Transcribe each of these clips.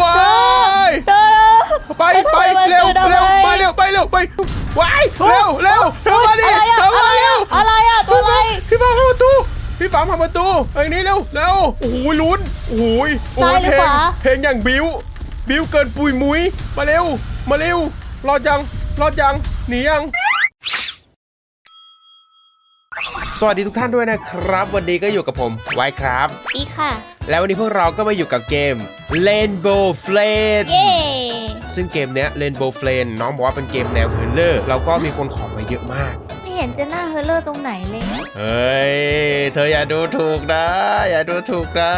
ว้ายเดิน ไปไปเร็วเร็วไปเร็วไปเร็วไปว้ายเร็วเร็วเธอมาดิอะไรเธออะมาเร็วอะไรอะตัวอะไรพี่ฟ้าเข้าประตูพี่ฟ้าเข้าประตูไอ้นี่เร็วเร็วโอ้โหลุ้นโอ้โหโอ้โหซ้ายหรือเพลขงวาเพลงอย่างบิ้วบิ้วเกินปุยมุ้ยมาเร็วมาเร็วรอดยังรอดยังหนียัง สวัสดีทุกท่านด้วยนะครับ วันนี้ก็อยู่กับผมไว้ครับ อีค่ะ แล้ววันนี้พวกเราก็มาอยู่กับเกม Rainbow Flame เย้ ซึ่งเกมเนี้ย Rainbow Flame น้องบอกว่าเป็นเกมแนวเฮอร์เลอร์แล้วก็มีคนขอมาเยอะมาก ไม่เห็นจะหน้าเฮอร์เลอร์ตรงไหนเลย เฮ้ย เธออย่าดูถูกนะ อย่าดูถูกนะ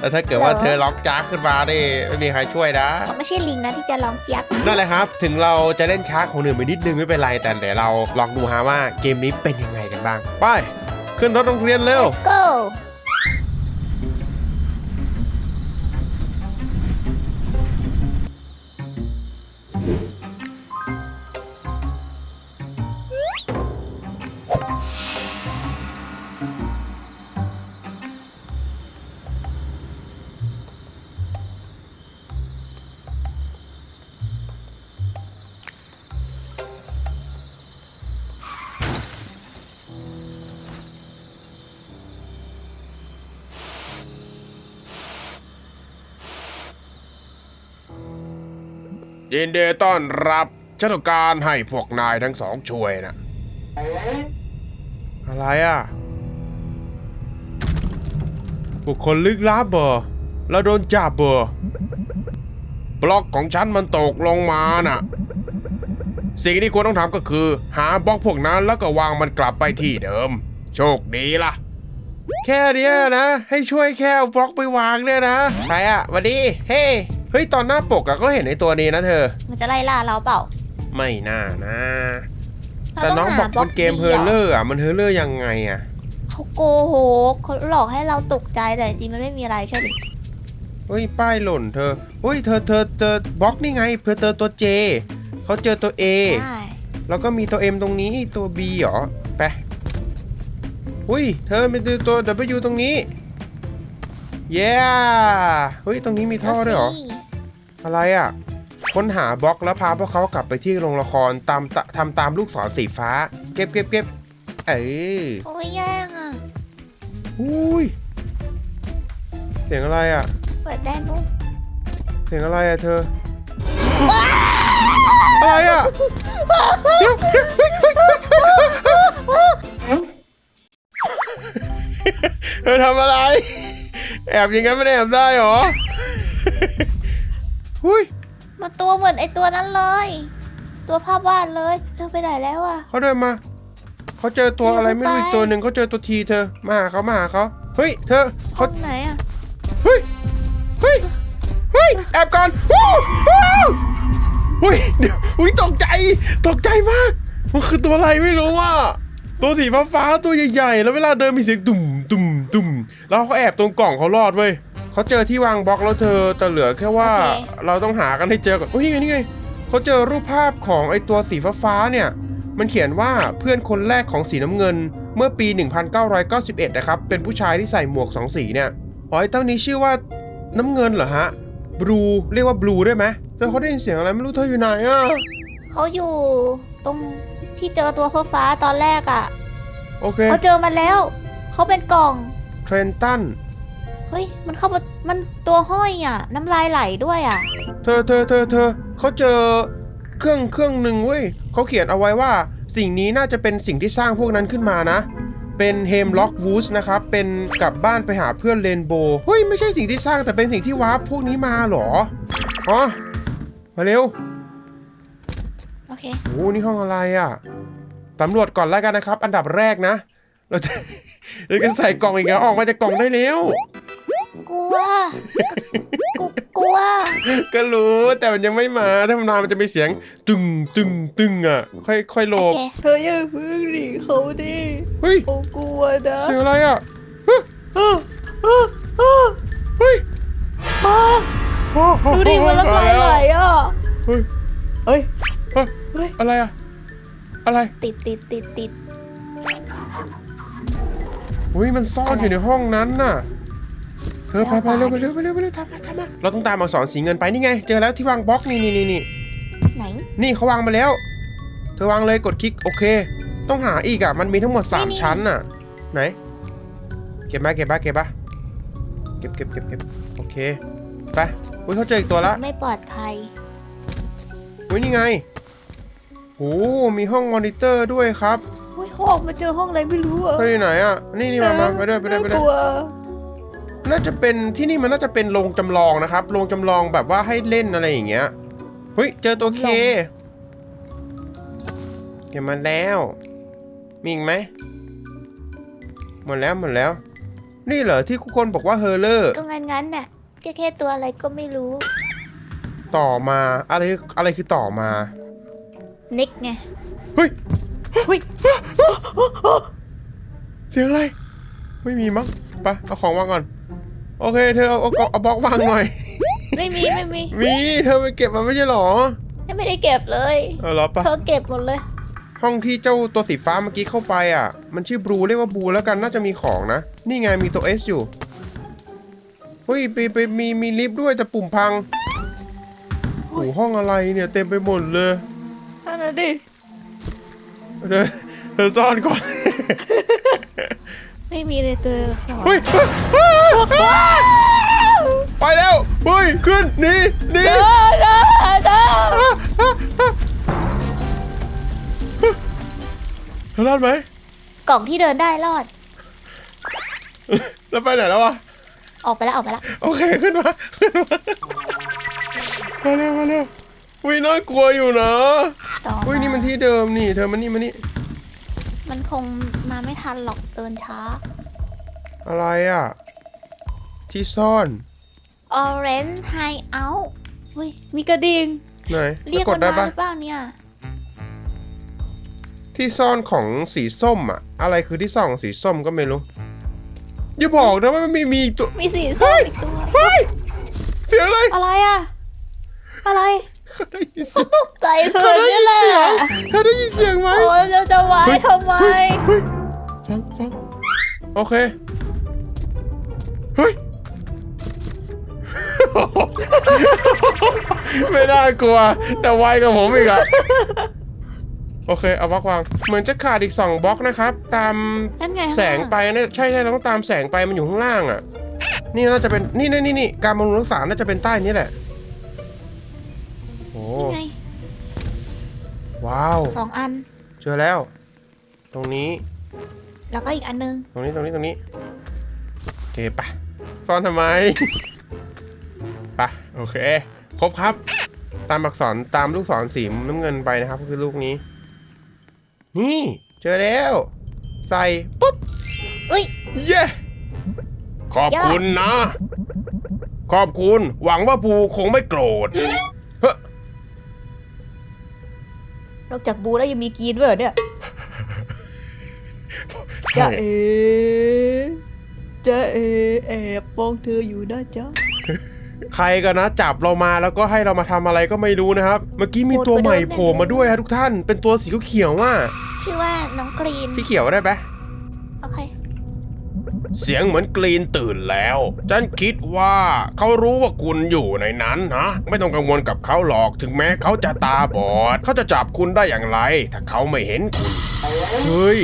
แต่ถ้าเกิดว่าเหรอเธอล็อกจ้าขึ้นมาดิไม่มีใครช่วยนะ เขาไม่ใช่ลิงนะที่จะร้องเจี๊ยบนั่นแหละครับ ถึงเราจะเล่นช้าของหนึ่งไปนิดนึงไม่เป็นไร แต่เดี๋ยวเราลองดูฮะว่าเกมนี้เป็นยังไงกันบ้าง ไป ขึ้นรถโรงเรียนเร็ว Let's go ยินดีต้อนรับฉันต้องการให้พวกนายทั้งสองช่วยนะ อะไรอะ บุคคลลึกลับเบอร์แล้วโดนจับเบอร์บล็อกของฉันมันตกลงมาน่ะ สิ่งที่ควรต้องทำก็คือ หาบล็อกพวกนั้นแล้วก็วางมันกลับไปที่เดิม โชคดีล่ะ แค่เนี้ยนะ ให้ช่วยแค่เอาบล็อกไปวางเนี่ยนะ ใครอะหวันดี เฮ้เฮ้ยตอนหน้าปกอะก็เห็นไอ้ตัวนี้นะเธอ มันจะไล่ล่าเราเปล่า ไม่น่านะ เราแต่ต้องน้องหาบอกบล็อมักนเกมเฮอร์เลอร์อะมันเฮอร์เลอร์ยังไงอะเขาโกหกเขาหลอกให้เราตกใจแต่จริงๆมันไม่มีอะไรใช่ไหมเฮ้ยป้ายหล่นเธอเฮ้ยเธอเธอเธอบล็อกนี่ไงเพื่อเจอตัว J เขาเจอตัว A ใช่แล้วก็มีตัว M ตรงนี้ตัว B เหรอไปอุ้ยเธอมีตัว W ตรงนี้เย้เฮ้ยตรงนี้มีท่อด้วยเหรอสิ อะไรอะ ค้นหาบล็อกแล้วพาพวกเขากลับไปที่โรงละครตามตะทำตามลูกศรสีฟ้า เก็บเก็บเก็บเอ้ยโอ้ยแย่งอะอุ้ยเสียงอะไรอะ เปิดได้ปุ๊บเสียงอะไรอะเธอ อะไรอะเดี๋ยวเดี๋ยวเฮ้ยเฮ้ยเฮ้ยเธอทำอะไร แอบอย่างนั้นไม่ได้แอบได้หรอ หุ้ยมาตัวเหมือนไอตัวนั้นเลย ตัวภาพวาดเลยเธอไปไหนแล้วอะเขาเดินมา เขาเจอตัวอะไรไม่รู้อีกตัวหนึ่งเขาเจอตัวทีเธอ มาหาเขามาหาเขาเฮ้ย เธอตเขารงไหนอะเฮ้ย เฮ้ย เฮ้ย แอบก่อนวู้วู้เฮ้ย เดี๋ยวอุ้ยตกใจ ตกใจมาก มันคือตัวอะไรไม่รู้อะตัวสีฟ้าฟ้าๆตัวใหญ่ๆ แล้วเวลาเดินมีเสียงตุ่มตุ่มตุ่มแล้วเขาแอบตรงกล่องเขารอดเว้ย เขาเจอที่วางบล็อกแล้วเธอแต่เหลือแค่ว่าโอเค เราต้องหากันให้เจอก่อนอุ้ยนี่ไงนี่ไงเขาเจอรูปภาพของไอตัวสีฟ้าฟ้าๆเนี่ย มันเขียนว่าเพื่อนคนแรกของสีน้ำเงิน เมื่อปี 1991 นะครับ เป็นผู้ชายที่ใส่หมวกสองสีเนี่ยอ๋อไอ้เต้านี้ชื่อว่าน้ำเงินเหรอฮะบลูเรียกว่าบลูได้ไหมแล้วเขาได้ยินเสียงอะไรไม่รู้เธออยู่ไหนอะเขาอยู่ตรงที่เจอตัวฟ้าฟ้าๆตอนแรกอะโอเคเขาเจอมันแล้ว เขาเป็นกล่องเทรนตัน เฮ้ย มันเข้ามามันตัวห้อยอะ น้ำลายไหลด้วยอะ เธอเธอเธอเธอเขาเจอเครื่องเครื่องหนึ่งเว้ยเขาเขียนเอาไว้ว่า สิ่งนี้น่าจะเป็นสิ่งที่สร้างพวกนั้นขึ้นมานะ เป็นเฮมล็อกวูสนะครับ เป็นกลับบ้านไปหาเพื่อนเรนโบว์เฮ้ย ไม่ใช่สิ่งที่สร้างแต่เป็นสิ่งที่วาร์ปพวกนี้มาเหรออ๋อมาเร็วโอเคโอ้นี่ห้องอะไรอะสำรวจก่อนแล้วกันนะครับ อันดับแรกนะ เราจะเราจะใส่กล่องอีกแล้วออกมาจากกล่องได้แล้ว กลัวกลัวกลัวก็รู้แต่มันยังไม่มาถ้ามันมามันจะมีเสียง ตึงตึงตึงอะ ค่อยค่อยหลโอบเคเธออย่าเพิ่งหนีเขาดิเฮ้ยเขากลัวนะเสียงอะไรอะอ้าวอ้าวอ้าวเฮ้ยอ้าวดูดิมันละลายไหลอะเฮ้ยเฮ้ยเฮ้ยเฮ้ยอะไรอะอะไรติดติดติดติดเฮ้ยมันซ่อนอยู่ในห้องนั้นน่ะ เธอไปไปเร็วไปเร็วไปเร็วไปเร็วตามมาตามมาเราต้องตามอักษรสีเงินไปนี่ไง เจอแล้วที่วางบล็อกนี่นี่นี่นี่ไหนนี่เขาวางมาแล้ว เธอวางเลยกดคลิกโอเค ต้องหาอีกอะมันมีทั้งหมด3ชั้นน่ะ ไหน เก็บมาเก็บมาเก็บมาเก็บเก็บเก็บเก็บโอเคไปอุ้ยเขาเจออีกตัวละไม่ปลอดภัยอุ้ยนี่ไงโอ้มีห้องมอนิเตอร์ด้วยครับอุ้ยห้องมาเจอห้องอะไรไม่รู้อะเฮ้ยไหนอะนี่นี่มามาไปด้วยไปด้วยไปด้วย น่ากลัวน่าจะเป็นที่นี่มันน่าจะเป็นโรงจำลองนะครับโรงจำลองแบบว่าให้เล่นอะไรอย่างเงี้ยเฮ้ยเจอตัวเคเก็บมาแล้ว มีอีกไหมหมดแล้วหมดแล้ว นี่เหรอที่ทุกคนบอกว่าเฮอร์เลอร์ก็งั้นงั้นๆน่ะแค่แค่ตัวอะไรก็ไม่รู้ ต่อมาอะไรอะไรคือต่อมานิกไงเฮ้ยเฮ้ยเสียงอะไร ไม่มีมั้งไปเอาของวางก่อน โอเค เธอเอาเอาเอาบล็อกวางหน่อย ไม่มีไม่มีมีเธอไปเก็บมาไม่ใช่หรอไม่ได้เก็บเลยเออเหรอปะเธอเก็บหมดเลย ห้องที่เจ้าตัวสีฟ้าเมื่อกี้เข้าไปอะ มันชื่อบลูเรียกว่าบลูแล้วกันน่าจะมีของนะ นี่ไงมีตัว S อยู่เฮ้ยไปไปมีมีลิฟต์ด้วยแต่ปุ่มพังโอ้โหห้องอะไรเนี่ยเต็มไปหมดเลยนั่นน่ะดิเธอเธอซ่อนก่อน ไม่มีเลยเธอสอนเฮ้ย ไปแล้วเฮ้ยขึ้นหนีหนีเด้อเด้อเด้อเธอรอดไหมกล่องที่เดินได้รอด แล้วไปไหนแล้ววะออกไปแล้วออกไปแล้วโอเคขึ้นมาขึ้นมามาเร็วมาเร็วอุ้ยน่ากลัวอยู่นะต่ออุ้ยมานี่มันที่เดิมนี่ เธอมานี่มานี่มันคงมาไม่ทันหรอกเดินช้า อะไรอะ ที่ซ่อน Orange Hideout เฮ้ยมีกระดิ่งไหนเรียกกมัดนได้มาปะหรือเปล่าเนี่ยที่ซ่อนของสีส้มอะอะไรคือที่ซ่อนของสีส้มก็ไม่รู้อย่าบอกนะว่ามันมีมีตัวมีสีส้มอีกตัวเฮ้ยเสียงอะไรอะไรอะอะไรเขาได้ยินเสียงตกใจเธเขาอได้เนี่ยิยนแหละเสียงเขาได้ยินเสียงไหมโอ้ยเราจะไว้ทำไมเฮ้ยฟังฟังโอเคเฮ้ย ไม่น่ากลัว แต่ไวกับผมอีกอะโอเคเอาบล็อกวาง เหมือนจะขาดอีกสองบล็อกนะครับ ตามนั่นไงแสงไปนะใช่ใช่เราต้องตามแสงไปมันอยู่ข้างล่างอะนี่น่าจะเป็นนี่นี่นี่นี่การบำรุงรักษาน่าจะเป็นใต้นี้แหละโอ้นี่ไงว้าวสองอัน เจอแล้ว ตรงนี้ แล้วก็อีกอันนึง ตรงนี้ตรงนี้ตรงนี้โอเคปะซ่อนทำไมปะ โอเค ครบครับ ตามอักษรตามลูกศรสีน้ำเงินไปนะครับก็คือลูกนี้ นี่ เจอแล้ว ใส่ปุ๊บอุ้ย เย้ขอบคุณนะ ขอบคุณ หวังว่าปูคงไม่โกรธเฮ้อนอกจากบูแล้วยังมีกรีนด้วยเหรอเนี่ยใช่เอจะเอแอบมองเธออยู่นะจ๊ะ ใครกันนะจับเรามาแล้วก็ให้เรามาทำอะไรก็ไม่รู้นะครับ เมื่อกี้มีตัวใหม่โผล่มาด้วยฮะทุกท่าน เป็นตัวสีเขียวๆว่าชื่อว่าน้องกรีน พี่เขียวได้ไหมโอเค เสียงเหมือนกรีนตื่นแล้ว ฉันคิดว่าเขารู้ว่าคุณอยู่ในนั้นนะไม่ต้องกังวลกับเขาหรอกถึงแม้เขาจะตาบอด เขาจะจับคุณได้อย่างไร ถ้าเขาไม่เห็นคุณ เฮ้ย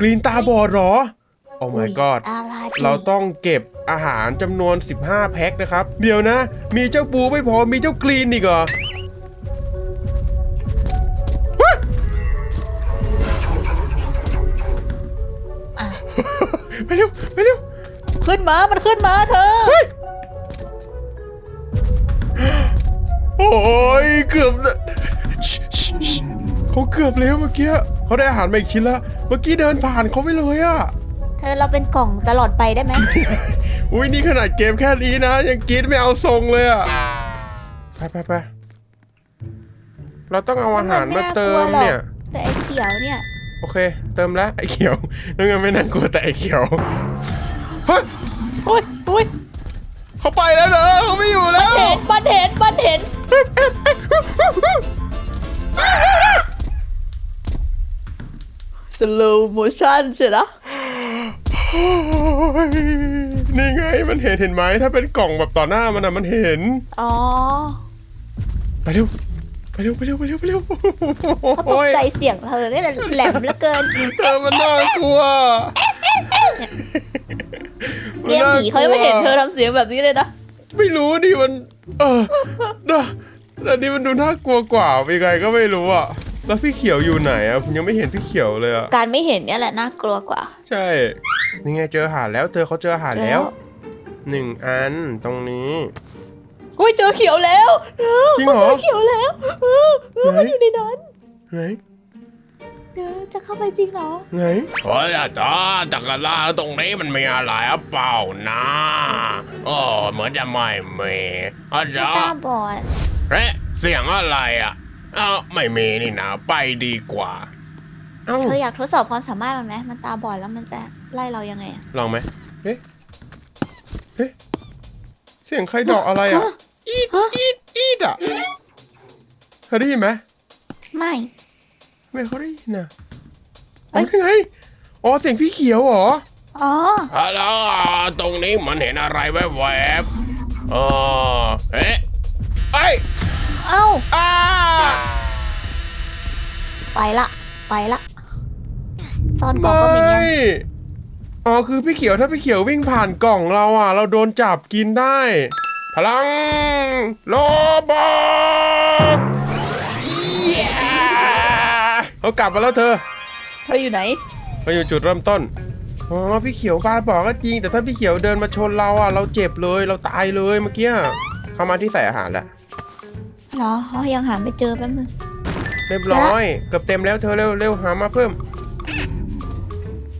กรีนตาบอดเหรอโอ้ my god อะไรดีเราต้องเก็บอาหารจำนวน 15 แพ็คนะครับ เดี๋ยวนะ มีเจ้าปูไม่พอมีเจ้ากรีนอีกเหรออะไปเร็วไปเร็วขึ้นมา มันขึ้นมาเธอ โอ้ยเกือบจะชิชิชิเขาเกือบแล้วเมื่อกี้เขาได้อาหารมาอีกชิ้นละ เมื่อกี้เดินผ่านเขาไปเลยอะ เธอเราเป็นกล่องตลอดไปได้ไหม อุ้ยนี่ขนาดเกมแค่นี้นะ ยังกรีดไม่เอาทรงเลยอะไปไปไปเราต้องเอาอาหารมาเติมเนี่ย แต่ไอ้เขียวเนี่ย โอเค เติมแล้วไอ้เขียวนั่นไงไม่น่ากลัวแต่ไอ้เขียวเฮ้ยอุ้ยอุ้ยเขาไปแล้วเหรอเขาไม่อยู่แล้ว เห็นมันเห็นมันเห็น สโลโมชั่นใช่ไหมโอ้ยนี่ไงมันเห็นเห็นไหมถ้าเป็นกล่องแบบต่อหน้ามันอะมันเห็น อ๋อไปเร็วไปเร็วไปเร็วไปเร็วไปเร็วเขาตกใจเสียงเธอเนี่ยแหลมเหลือเกินเธอมันน่ากลัวเกมผีเขายังไม่เห็นเธอทำเสียงแบบนี้เลยนะไม่รู้ดิมัน เออนะแต่นี่มันดูน่ากลัวกว่าเป็นไงก็ไม่รู้อะ แล้วพี่เขียวอยู่ไหนอะผมยังไม่เห็นพี่เขียวเลยอะการไม่เห็นเนี่ยแหละน่ากลัวกว่า ใช่ นี่ไงเจออาหารแล้วเธอเขาเจออาหารเจอแล้แล้ววหนึ่งอันตรงนี้อุ้ยเจอเขียวแล้วจริงเหรอเจอเขียวแล้วเออเออไหนมันอยู่ในนั้นไหนเออจะเข้าไปจริงเหรอไหนเฮ้ยอาจารย์จักรลาตรงนี้มันมีอะไรหรือเปล่านะโอ้เหมือนจะไม่มีอาจาตารย์บอดเอ๊ะเสียงอะไรอะ เอ้าไม่มีนี่นะไปดีกว่า เอ้าเธออยากทดสอบความสามารถมันไหมมันตาบอดแล้วมันจะไล่เรายังไงอะลองไหมเอ๊ะเอ๊ะเสียงใครดอกอะไรอะอีดอีดอีดอะเธอได้ยินไหมไม่ไม่เขาได้ยินอะเอ้อ๋อยยังไงอ๋อเสียงพี่เขียวเหรออ๋อฮัลโหลตรงนี้มันเห็นอะไรแวบๆเออเอ๊ะไอ้ย เอ้าอ้าไปละไปละซ่อนกล่องก็เป็นยังอ๋อคือพี่เขียวถ้าพี่เขียววิ่งผ่านกล่องเราอะ เราโดนจับกินได้ พลังโลบอเขากลับมาแล้วเธอเธออยู่ไหนมาอยู่จุดเริ่มต้นอ๋อพี่เขียวบาบอกก็จริง แต่ถ้าพี่เขียวเดินมาชนเราอะเราเจ็บเลยเราตายเลยเมื่อกี้เข้ามาที่ใส่อาหารแล้ว เหรออ๋อยังหาไม่เจอแป๊บนึง เรียบร้อย เกือบเต็มแล้วเธอเร็วเร็วหามาเพิ่ม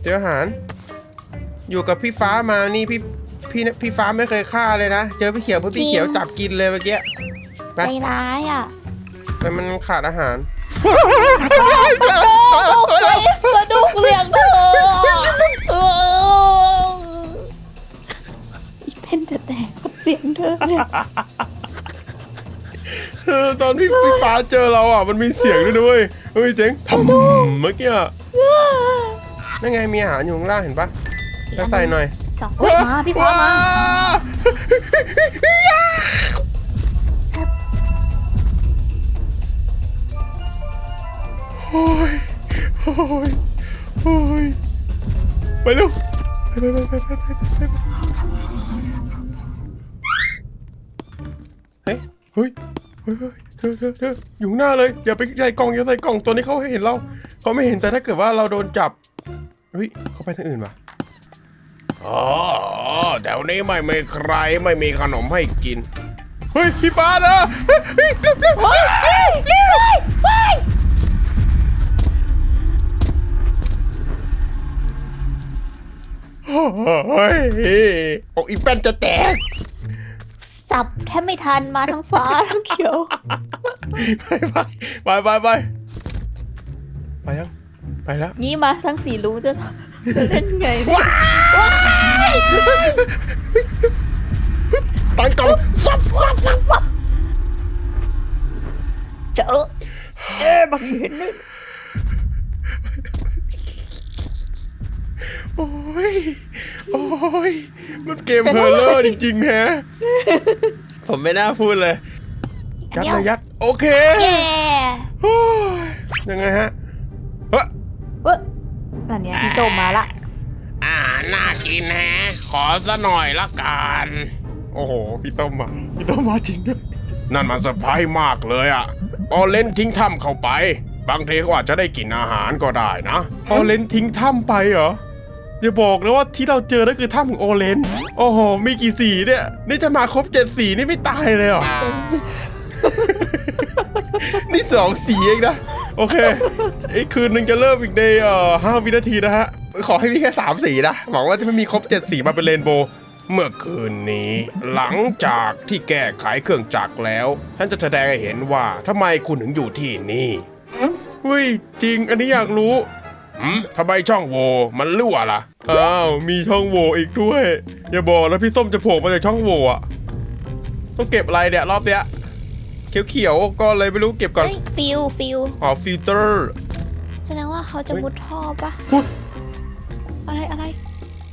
เจออาหาร อยู่กับพี่ฟ้ามานี่พี่พี่พี่ฟ้าไม่เคยฆ่าเลยนะ เจอพี่เขียวเพื่อพี่เขียวจับกินเลยเมื่อกี้ไปใจร้ายอะแต่มันขาดอาหารกระดูกเสียงเธอเอออีเพนจะแตกกับเสียงเธอเนี่ย เออตอนพี่พี่ฟ้าเจอเราอะมันมีเสียงด้วยด้วยเฮ้ยเจ๋งทำเมื่อกี้อะนั่นไงมีอาหารอยู่ข้างล่างเห็นปะแล้วใส่หน่อยสองโอ้ยมาพี่ฟ้ามาครับโอ้ยโอ้ยโอ้ยไปเร็วไปไปไปไปไปไปไปเฮ้ยเฮ้ย เฮ้ยเฮ้ยเธอเธอเธออยู่ข้างหน้าเลย อย่าไปใส่กล่องอย่าใส่กล่องตัวนี้เขาให้เห็นเราเขาไม่เห็นแต่ถ้าเกิดว่าเราโดนจับเฮ้ยเขาไปทางอื่นว่ะอ๋อแถวนี้ไม่มีใครไม่มีขนมให้กิน เฮ้ยพี่ฟ้านะเฮ้ยเร็วเร็วเร็วเร็วเร็วโอ้ยอกอีแป้นจะแตกสับแทบไม่ทันมาทั้งฟ้า ทั้งเขียว ไปไปไปไปไปไปยังไปแล้วนี่มาทั้งสี่รู้จะจะเล่นไงเนี่ยตั้งกล่องฟับฟับฟับฟับเจอเอ๊ะบังเห็นเลยโอ้ย โอ้ย มันเกมเพลเลอร์จริงๆแฮะ ผมไม่น่าพูดเลย ยัดเลยยัด โอเคแย่โอ้ยยังไงฮะเฮ้ยเว้ยนั่นเนี่ยพี่ส้มมาละอ่าน่ากินแฮะ ขอซะหน่อยละกัน โอ้โห พี่ต้มมาพี่ต้มมาจริงด้วย นั่นมันเซอร์ไพรส์มากเลยอะออเล่นทิ้งถ้ำเข้าไป บางทีเขาอาจจะได้กินอาหารก็ได้นะโอเลนทิ้งถ้ำไปเหรอ อย่าบอกนะว่าที่เราเจอนั่นคือถ้ำของโอเลนโอ้โห มีกี่สีเนี่ย นี่จะมาครบเจ็ดสีนี่ไม่ตายเลยเหรอ นี่สองสีเองนะ โอเค ไอ้คืนหนึ่งจะเริ่มอีกในเอ่อห้าวินาทีนะฮะ ขอให้มีแค่สามสีนะ หวังว่าจะไม่มีครบเจ็ดสีมาเป็นเรนโบว์ เมื่อคืนนี้ หลังจากที่แก้ไขเครื่องจักรแล้วฉันจะแสดงให้เห็นว่าทำไมคุณถึงอยู่ที่นี่ เฮ้ยจริงอันนี้อยากรู้ หืมทำไมช่องโหว่มันรั่วล่ะ อ้าว มีช่องโหว่อีกด้วย อย่าบอกแล้วพี่ส้มจะโผล่มาจากช่องโหว่อะต้องเก็บอะไรเนี่ยรอบเนี้ย เขียวๆก็เลยไม่รู้เก็บก่อน เฮ้ยฟิวฟิวอ๋อฟิลเตอร์ แสดงว่าเขาจะมุดท่อปะอุ๊ย อะไรอะไร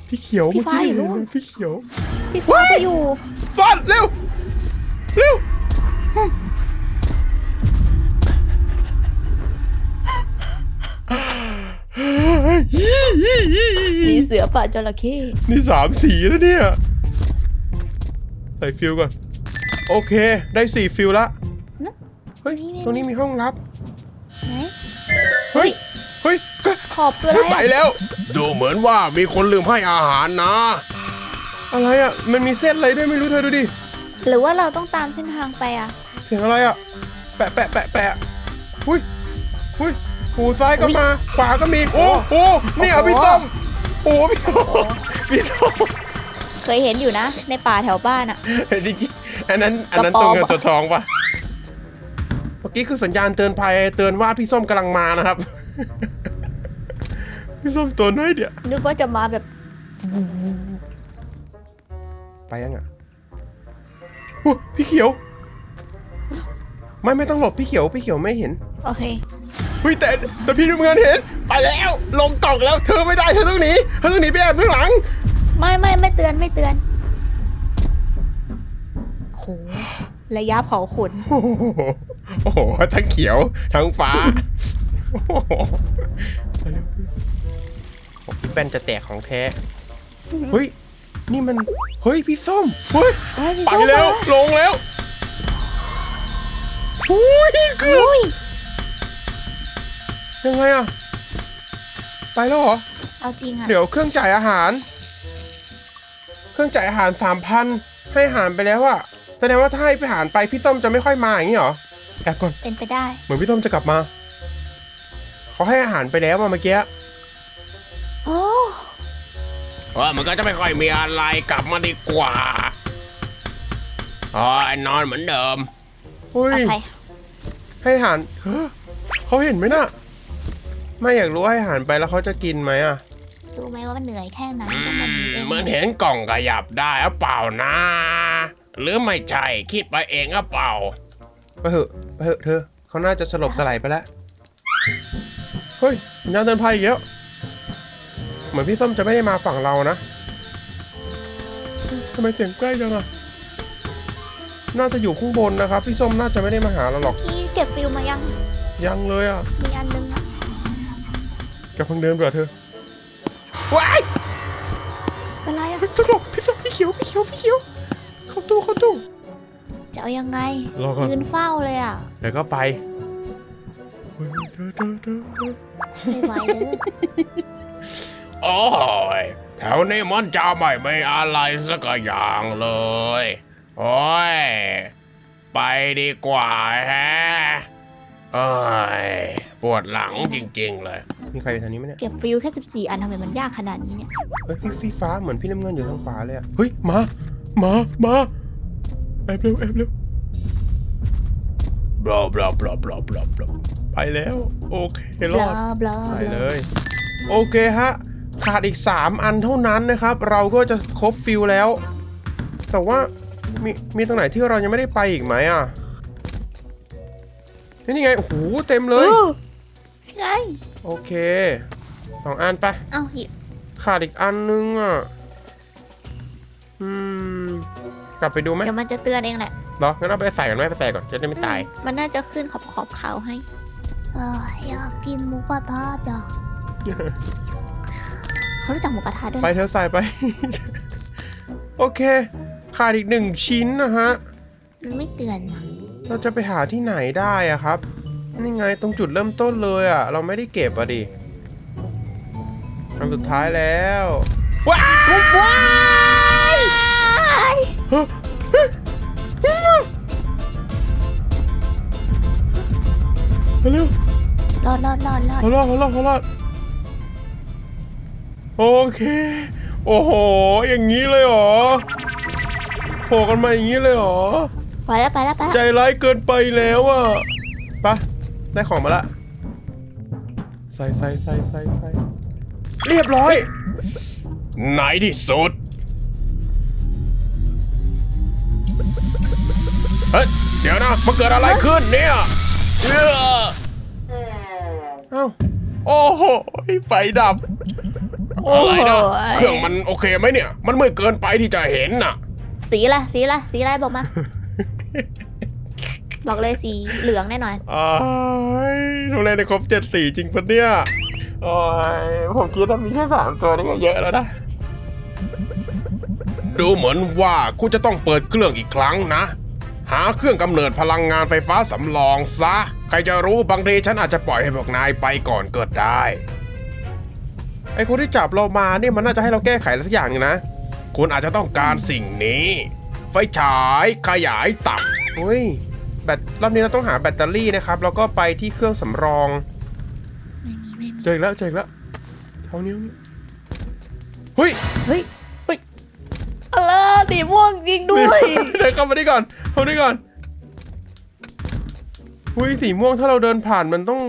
พี่เขียวพี่ฟ้าเมื่อยู่กี้นู่นเห็พี่เขียว พี่ฟ้าก็อยู่ฟันเร็ว เร็ว มีเสือป่าจระเข้นี่สามสีแล้วเนี่ย ใส่ฟิลก่อน โอเค ได้สี่ฟิลละ นะ เฮ้ย ตรงนี้มีห้องลับ ไหนเฮ้ย เฮ้ยก็ขอบคืออะไรไปอะแล้ว ดูเหมือนว่ามีคนลืมให้อาหารนะ อะไรอะ มันมีเส้นอะไรด้วยไม่รู้เธอดูดิ หรือว่าเราต้องตามเส้นทางไปอะ เสียงอะไรอะ แปะแปะแปะแปะอุ้ยอุ้ย หูซ้ายก็มาขวาก็มีโอ้โหนี่อะโอ้โหพี่ส้มโอ้พี่ส้มพี่ส้มเคยเห็นอยู่นะ ในป่าแถวบ้านอะจริงๆอันนั้นอันนั้นกระตป๋รองงเงินตัวทองปะเมื่อกี้คือสัญญาณเตือนภัยเตือนว่าพี่ส้มกำลังมานะครับ พี่ส้มตัวน้อยเดียวนึกว่าจะมาแบบ ไปยังอะอุ๊ยพี่เขียว ไม่ไม่ต้องหลบพี่เขียวพี่เขียวไม่เห็น โอเค เฮ้ยแต่แต่พี่ดูเงินเห็น ไปแล้วลงกล่องแล้ว เธอไม่ได้เธอต้องหนีเธอต้องหนีไปแอบข้างหลัง ไม่ไม่ไม่เตือนไม่เตือนโหระยะเผาขนโอ้โหโอ้โหทั้งเขียวทั้งฟ้าโอ้โหไปเร็วโอ้พี่แป้นจะแตกของแท้เฮ้ยนี่มันเฮ้ยพี่ส้มเฮ้ยเฮ้ยพี่ไปส้มแล้วมาลงแล้วอุ้ยเกือบอุ้ ยยังไงอะไปแล้วเหรอ เอาจริงอะเดี๋ยวเครื่องจ่ายอาหาร เครื่องจ่ายอาหารสามพันให้อาหารไปแล้วอะแสดงว่าถ้าให้ไปอาหารไปพี่ส้มจะไม่ค่อยมาอย่างนี้เหรอแอบก่อนเป็นไปได้ เหมือนพี่ส้มจะกลับมาเขาให้อาหารไปแล้วมาเมื่อกี้โอ้เออมันก็จะไม่ค่อยมีอะไรกลับมาดีกว่าอ๋อนอนเหมือนเดิมเฮ้ยโอเคให้อาหารเฮ้อเขาเห็นไหมน่ะ ไม่อยากรู้ว่าให้อาหารไปแล้วเขาจะกินไหมอะรู้ไหมว่ามันเหนื่อยแค่ไหนอืต้องมาหนีเอมงเหมือนเห็นกล่องขยับได้หรือเปล่านะ หรือไม่ใช่คิดไปเองหรือเปล่าไปเถอะไปเถอะเธอเขาน่าจะสลบสลายไปแล้วเฮ้ยสัญญาณเตือนภัยอีกแล้วเหมือนพี่ส้มจะไม่ได้มาฝั่งเรานะทำไมเสียงใกล้จังอะน่าจะอยู่ข้างบนนะครับ พี่ส้มน่าจะไม่ได้มาหาเราหรอกพี่เก็บฟิลมายังยังเลยอะมีอันนึงอะ กลับทางเดิมดีกว่าเธอว้ายเป็นไรอะตลกพี่ส้มพี่เขียวพี่เขียวพี่เขียวเข้าตู้เข้าตู้ จะเอายังไงรอก่อน ยืนเฝ้าเลยอะเดี๋ยวก็ไปเฮ้ยเธอเธอเธอเธอไม่ไหวเลยโอ้ยแถวนี้มันจะไม่มีอะไรสักอย่างเลย โอ้ย ไปดีกว่าแฮะเอ้ย ปวดหลังจริง ๆ เลย มีใครอยู่ทางนี้ไหมเนี่ย เก็บฟิลแค่ 14 อันทำไมมันยากขนาดนี้เนี่ย เฮ้ยพี่พี่ฟ้าเหมือนพี่น้ำเงินอยู่ทางขวาเลยอะเฮ้ยมามามาแอบเร็วแอบเร็วบลาบลาบลาบลาบลาบลาไปแล้ว โอเคบรอลาด บลาไปเลยโอเคฮะ ขาดอีก 3 อันเท่านั้นนะครับ เราก็จะครบฟิลแล้ว แต่ว่ามีมีตรงไหนที่เรายังไม่ได้ไปอีกไหมอะนี่ไงโอ้โหเต็มเลย ไง โอเคสองอันไปเอ้าหยิบขาดอีกอันนึงอะ อืม กลับไปดูไหมเดี๋ยวมันจะเตือนเองแหละเหรองั้นเอาไปใส่ก่อนไหมไปใส่ก่อนจะได้ไม่ตาย อืมมันน่าจะขึ้นขอบขอบๆเขาให้เอออยากกินหมูกระทะจ้ะเขารู้จักหมูกระทะด้วยไปนะเธอใส่ไป โอเค ขาดอีกหนึ่งชิ้นนะฮะ มันไม่เตือนนะเราจะไปหาที่ไหนได้อะครับ นี่ไงตรงจุดเริ่มต้นเลยอะเราไม่ได้เก็บอะดิครั้งสุดท้ายแล้วว้าวว้ายเฮ้ยเฮ้ยเร็วรอดรอดรอดรอดเขารอดเขารอดเขารอดโอเค โอ้โห อย่างนี้เลยเหรอโผล่กันมาอย่างนี้เลยเหรอ ไปแล้วไปแล้วไปใจแล้วร้ายเกินไปแล้วอะ ไปะได้ของมาละ ใส่ใส่ใส่ใส่ใส่เรียบร้อย ไหนที่สุด เฮ้ย เดี๋ยวนะ มันเกิดอะไรขึ้นเนี่ยเอ้อเอ้าโอ้โห ไฟดับ โอ้อะไรโหนะเครื่องมันโอเคไหมเนี่ย มันไม่เกินไปที่จะเห็นน่ะ สีอะไรสีอะไรสีอะไรบอกมา บอกเลยสีเหลืองแน่นอนอ้ยโรงแรมในครบเจ็ดสีจริงปะเนี่ย โอ้ยผมคิดว่ามีแค่สามตัวนี่ก็เยอะแล้วนะ ดูเหมือนว่าคุณจะต้องเปิดเครื่องอีกครั้งนะ หาเครื่องกำเนิดพลังงานไฟฟ้าสำรองซะ ใครจะรู้บางทีฉันอาจจะปล่อยให้พวกนายไปก่อนเกิดได้ ไอ้คนที่จับเรามาเนี่ยมันน่าจะให้เราแก้ไขอะไรสักอย่างนะ คุณอาจจะต้องการสิ่งนี้ ไฟฉายขยายตับเฮ้ย แบตรอบนี้เราต้องหาแบตเตอรี่นะครับ แล้วก็ไปที่เครื่องสำรอง ไม่มีไม่มีเจออีกแล้วเจออีกแล้วเท่านี้วนี่เฮ้ยเฮ้ยเฮ้ยอะไรสีม่วงจริงด้วยเดินเข้ามานี่ก่อนเข้ามานี่ก่อนหุ้ยสีม่วงถ้าเราเดินผ่านมันต้อง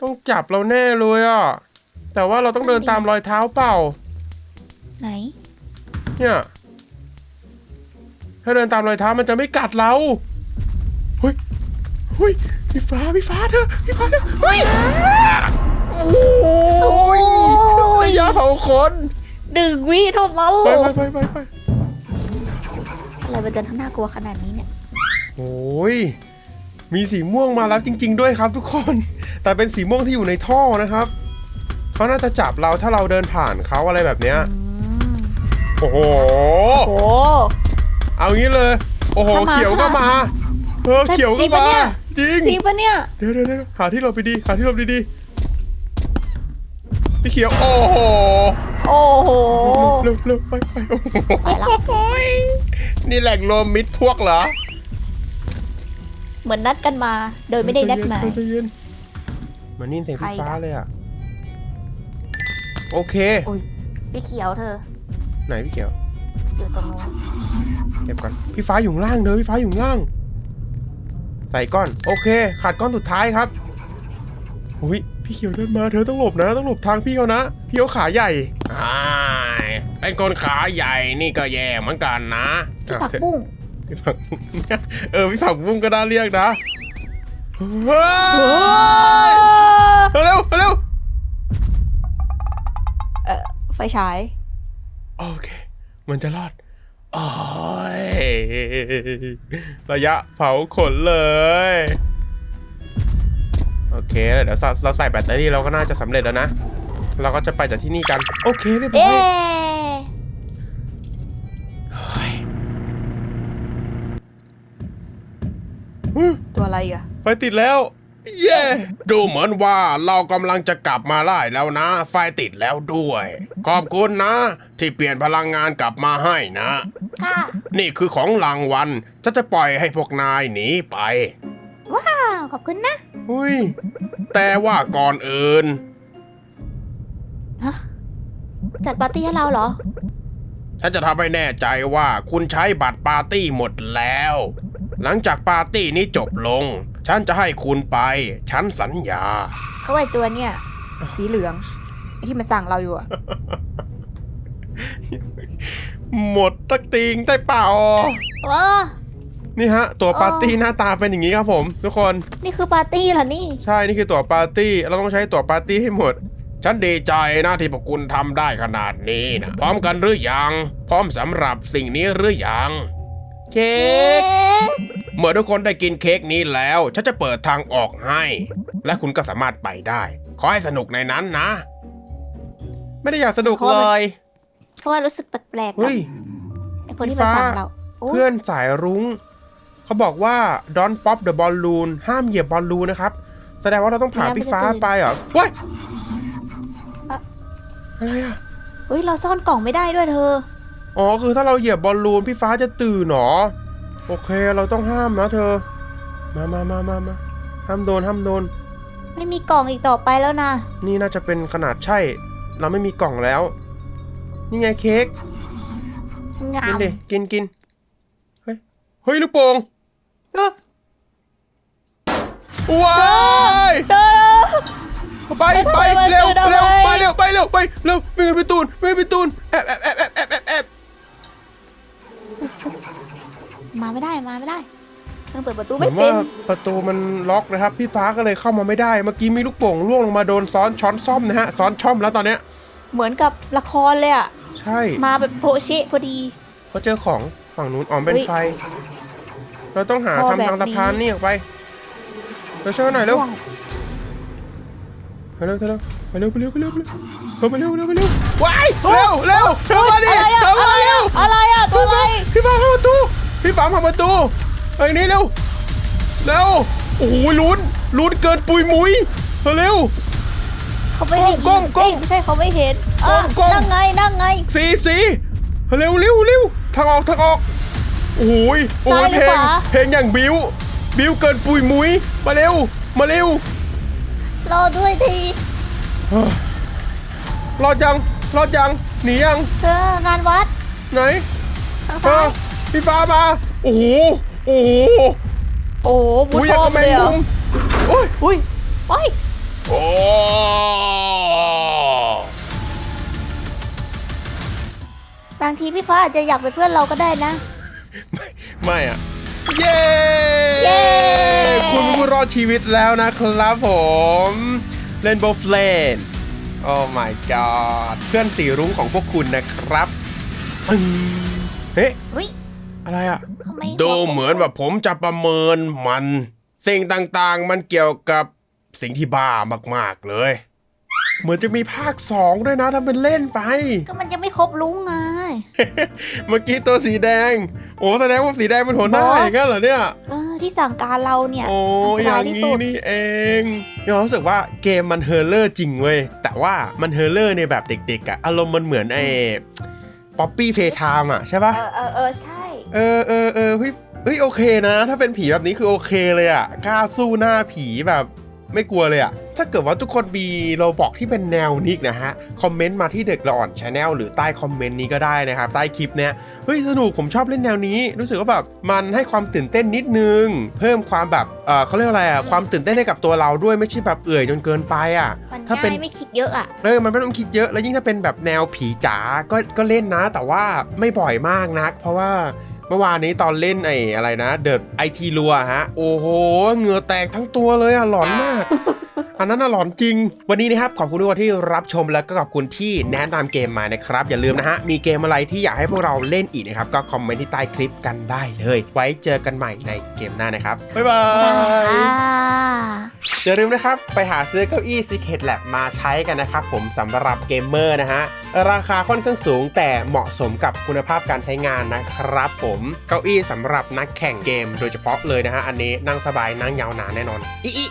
ต้องจับเราแน่เลยอะแต่ว่าเราต้องเดินตามรอยเท้าเปล่า ไหนเนี่ย ถ้าเดินตามรอยเท้ามันจะไม่กัดเรา เฮ้ยเฮ้ยพี่ฟ้าพี่ฟ้าเธอพี่ฟ้าเธอเฮ้ยโอ้ยได้ยาเผาขนดึงวิเท่านั้นไปเลยไปไปไปไปอะไรมันจะน่ากลัวขนาดนี้เนี่ยโอ้ยมีสีม่วงมาแล้วจริง ๆ ด้วยครับ ทุกคน แต่เป็นสีม่วงที่อยู่ในท่อนะครับเขาน่าจะจับเราถ้าเราเดินผ่านเขาอะไรแบบเนี้ยอืมโอ้โหโอ้เอางี้เลย โอ้โหถ้ามาเขียวก็มา เออใช่เขียวจริก็งปะมาเนี่ย จริงจริงปะเนี่ย เดี๋ยวเดี๋ยวเดี๋ยวหาที่หลบดีๆหาที่หลบดีๆพี่เขียวโอ้โหโอ้โห เร็วเร็วไปไปโอ้โหไปละนี่แหล่งรวมมิตรพวกเหรอเหมือนนัดกันมา โดยไม่ได้นัดหมาย ใจเย็นเหมือนนี่เสียงใครไฟฟ้าอะเลยอะโอเคอุ้ย พี่เขียวเธอ ไหนพี่เขียว อยู่ตรงนู้นเก็บก่อนพี่ฟ้าอยู่ข้างล่างเด้อพี่ฟ้าอยู่ข้างล่าง ใส่ก้อน โอเค ขาดก้อนสุดท้ายครับอุ้ยพี่เขียวเดินมาเธอต้องหลบนะ ต้องหลบทางพี่เขานะ พี่เขาขาใหญ่อ่าเป็นคนขาใหญ่นี่ก็แย่เหมือนกันนะพี่อะผักเธอบุ้งพี่ผักบุ้งเออพี่ผักบุ้งก็น่าเรียกนะเฮ้ยเร็วเร็วเออไฟฉาย โอเค มันจะรอด โอ้ยระยะเผาขนเลย โอเคแล้วเดี๋ยวเราเราใส่แบตเตอรี่เราก็น่าจะสำเร็จแล้วนะ เราก็จะไปจากที่นี่กัน โอเคเรียบร้เอ๊อยอุ๊ยตัวอะไรอะ ไฟติดแล้ว เย้ดูเหมือนว่าเรากำลังจะกลับมาได้แล้วนะ ไฟติดแล้วด้วย ขอบคุณนะ ที่เปลี่ยนพลังงานกลับมาให้นะ ค่ะ นี่คือของรางวัลฉันจะปล่อยให้พวกนายหนีไป ว้าว ขอบคุณนะอุ้ย แต่ว่าก่อนอื่น ฮะจัดปาร์ตี้ให้เราเหรอ ฉันจะทำให้แน่ใจว่าคุณใช้บัตรปาร์ตี้หมดแล้ว หลังจากปาร์ตี้นี้จบลง ฉันจะให้คุณไป ฉันสัญญา เขาไอตัวเนี่ย สีเหลืองไอ้ที่มันสั่งเราอยู่อะหมดตักติงได้เปล่าว้านี่ฮะ ตัวอ๋อปาร์ตี้หน้าตาเป็นอย่างนี้ครับผม ทุกคน นี่คือปาร์ตี้เหรอนี่ ใช่ นี่คือตั๋วปาร์ตี้ เราต้องใช้ตั๋วปาร์ตี้ให้หมด ฉันดีใจนะที่พวกคุณทำได้ขนาดนี้นะ พร้อมกันหรือยัง พร้อมสำหรับสิ่งนี้หรือยัง เค้กเมื่อทุกคนได้กินเค้กนี้แล้ว ฉันจะเปิดทางออกให้ และคุณก็สามารถไปได้ ขอให้สนุกในนั้นนะ ไม่ได้อยากสนุกเลย เพราะว่ารู้สึกแปลกๆกับเฮ้ย ไอ้คนที่มาสั่งเราโอ้เพื่อนสายรุ้ง เขาบอกว่า don't pop the balloon ห้ามเหยียบบอลลูนนะครับ แสดงว่าเราต้องผ่านพี่ฟ้าไปเหรอเว้ยอะไรอะเฮ้ยเราซ่อนกล่องไม่ได้ด้วยเธอ อ๋อคือถ้าเราเหยียบบอลลูนพี่ฟ้าจะตื่นเหรอ โอเคเราต้องห้ามนะเธอ มามามามามาห้ามโดนห้ามโดน ไม่มีกล่องอีกต่อไปแล้วนะ นี่น่าจะเป็นขนาดใช่ เราไม่มีกล่องแล้ว นี่ไงเค้ก งากินมดิ กินกิน เฮ้ย เฮ้ยลูกโป่งเอ้อว้ายเธอ ไปไปทำไมมันเร็วเดินเร็วทำไม ไปเร็วไปเร็วไปเร็วไม่งั้นพี่ตูนไม่งั้นพี่ตูนแอบแอบแอบแอบแอบแอบแอบ มาไม่ได้มาไม่ได้เพิ่งเปิดประตูเหมืไม่อนเป็ว่านประตูมันล็อกนะครับ พี่ฟ้าก็เลยเข้ามาไม่ได้ เมื่อกี้มีลูกโป่งล่วงลงมาโดนซ้อนช้อนซ่อมนะฮะซ้อนช่อมแล้วตอนเนี้ย เหมือนกับละครเลยอะใช่มาแบบโพเชะพอดี เขาเจอของฝั่งนู้นอ๋อเป็นเฮ้ยไฟ เราต้องหาพอทำทางแบบสะพานนี้นี่ออกไปเราช่วยหน่อยเร็วห่วงไปเร็วไปเร็ว ไปเร็วไปเร็วไปเร็วไปเร็วเข้าไปเร็วเร็วไปเร็วว้ายเร็วเร็วเข้ามาดิอะไรอะเข้าอะมาไรเร็อะวอะไรอะตัวอะไรพี่ฟ้าเข้าประตูพี่ฟ้าเข้าประตูเอ้ยนี่เร็วเร็วโอ้โหลุ้นลุ้นเกินปุยมุยเร็วเขาไม่เห็นก้มก้มเอ้ยไม่ใช่เขาไม่เห็นเออก้มก้มนั่งไงนั่งไงสีสีเร็วเร็วเร็วทางออกทางออกโอ้โหยโอ้ยซ้ายหรืเพอลขงวาเพลงอย่างบิวบิวเกินปุยมุยมาเร็วมาเร็วรอด้วยดี รอดยังรอดยังหนียังเธองานวัดไหนทางเอซ้าอยพี่ฟ้ามาโอ้โหโอ้โหโอ้โหบุญอุ้ยโทยังมกระแมเลงยเหรอมุมโอ้ยอุ้ยไปโอ้บางทีพี่ฟ้าอาจจะอยากเป็นเพื่อนเราก็ได้นะ ไม่ไม่อะเย้เย้ คุณผู้รอดชีวิตแล้วนะครับผม เล่นโบฟเลนโอ้ my god เพื่อนสีรุ้งของพวกคุณนะครับปึ้งเฮ้ยอุ้ยอะไรอะทำไมดูเหมือนว่าผมจะประเมินมัน สิ่งต่างๆ มันเกี่ยวกับสิ่งที่บ้ามากๆเลย เหมือนจะมีภาค 2 ด้วยนะทำเป็นเล่นไป ก็มันยังไม่ครบลุงไงเมื่อกี้ตัวสีแดง โอ้แสดงว่าสีแดงเป็นหัวหน้าบอสอย่างนั้นเหรอเนี่ย เออที่สั่งการเราเนี่ยโอ้อันตอราย่ายงที่นี้สุดนี่เองยอมรู้สึกว่าเกมมันเฮอร์เลอร์จริงเว้ย แต่ว่ามันเฮอร์เลอร์ในแบบเด็กๆอะอารมณ์มันเหมือนไอ้ป๊อปปี้เพย์ไทม์อะใช่ปะเออเออเออใช่ เออเออเออเฮ้ยเฮ้ยโอเคนะ ถ้าเป็นผีแบบนี้คือโอเคเลยอะกล้าสู้หน้าผีแบบ ไม่กลัวเลยอะถ้าเกิดว่าทุกคนมีเราบอกที่เป็นแนวนิกนะฮะ คอมเมนต์มาที่เด็กละอ่อนชาแนลหรือใต้คอมเมนต์นี้ก็ได้นะครับ ใต้คลิปเนี้ยเฮ้ยสนุกผมชอบเล่นแนวนี้ รู้สึกว่าแบบมันให้ความตื่นเต้นนิดนึง เพิ่มความแบบเออเขาเรียกว่าอะไรอะความตื่นเต้นให้กับตัวเราด้วยไม่ใช่แบบเอื่อยจนเกินไปอะมันถ้าเป็นง่ายไม่คิดเยอะอะเออมันไม่ต้องคิดเยอะแล้วยิ่งถ้าเป็นแบบแนวผีจ๋าก็ก็เล่นนะ แต่ว่าไม่บ่อยมากนัก เพราะว่าเมื่อวานนี้ตอนเล่นไอ้อะไรนะ เดอะไอทีรัวฮะ โอ้โห เหงื่อแตกทั้งตัวเลยอะหลอนมาก อันนั้นน่ะหลอนจริง วันนี้นะครับขอบคุณทุกคนที่รับชมแล้วก็ขอบคุณที่แนะนำเกมมานะครับ อย่าลืมนะฮะมีเกมอะไรที่อยากให้พวกเราเล่นอีกนะครับก็คอมเมนต์ที่ใต้คลิปกันได้เลย ไว้เจอกันใหม่ในเกมหน้านะครับบ๊ายบายอ่าอย่าลืมนะครับไปหาซื้อเก้าอี้ Secret Lab มาใช้กันนะครับผมสำหรับเกมเมอร์นะฮะราคาค่อนข้างสูงแต่เหมาะสมกับคุณภาพการใช้งานนะครับ ผมเก้าอี้สำหรับนักแข่งเกมโดยเฉพาะเลยนะฮะอันนี้นั่งสบายนั่งยาวนานแน่นอนอีอี